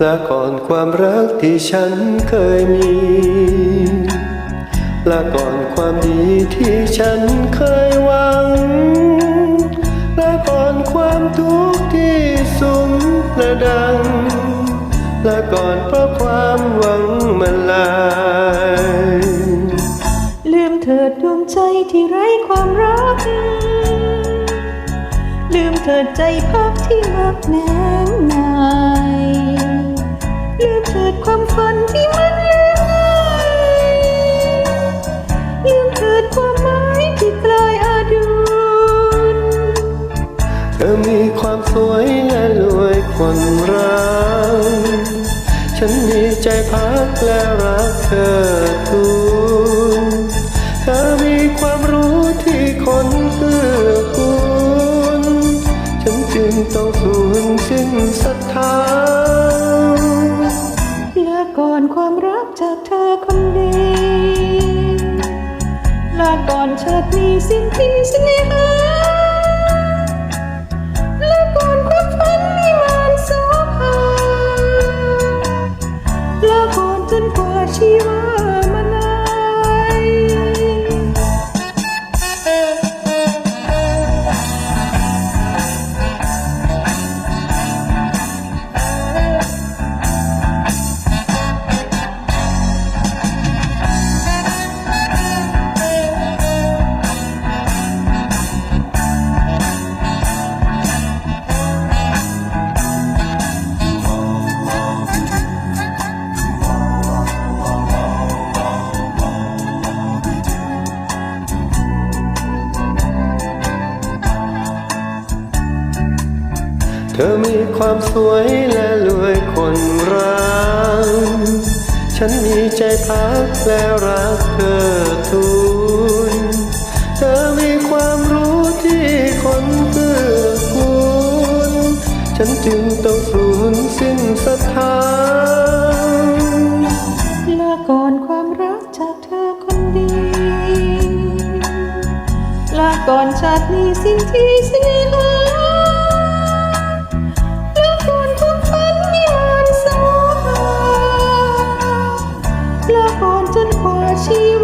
และก่อนความรักที่ฉันเคยมีและก่อนความดีที่ฉันเคยหวังและก่อนความทุกข์ที่สุมระดังและก่อนเพราะความหวังมันลายลืมเถิดดวงใจที่ไร้ความรัก ลืมเถิดใจพักที่มักแนงนายลืมเถิด ความฝันที่มันลืมง่ายลืมเถิดความหมายที่กลายอาดูลเธอมีความสวยและรวยคนรักฉันมีใจพักและรักเธอทุนเธอมีความรู้ที่คนเกือกูลฉันจึงต้องสูญสิ้นศรัทธา ชาตินี้สิ้นที่เสน่หาและก่อนความฝันมีมานโสภาและก่อนจนกว่าชีวา ธอมีความสวยและรวยคนรัก ฉันมีใจพักและรักเธอทุน เธอมีความรู้ที่คนเกื้อกูลฉันจึงต้องสูญสิ้นศรัทธาลาก่อนความรักจากเธอคนดีลาก่อนชาตินี้สิ้นที่เสน่ she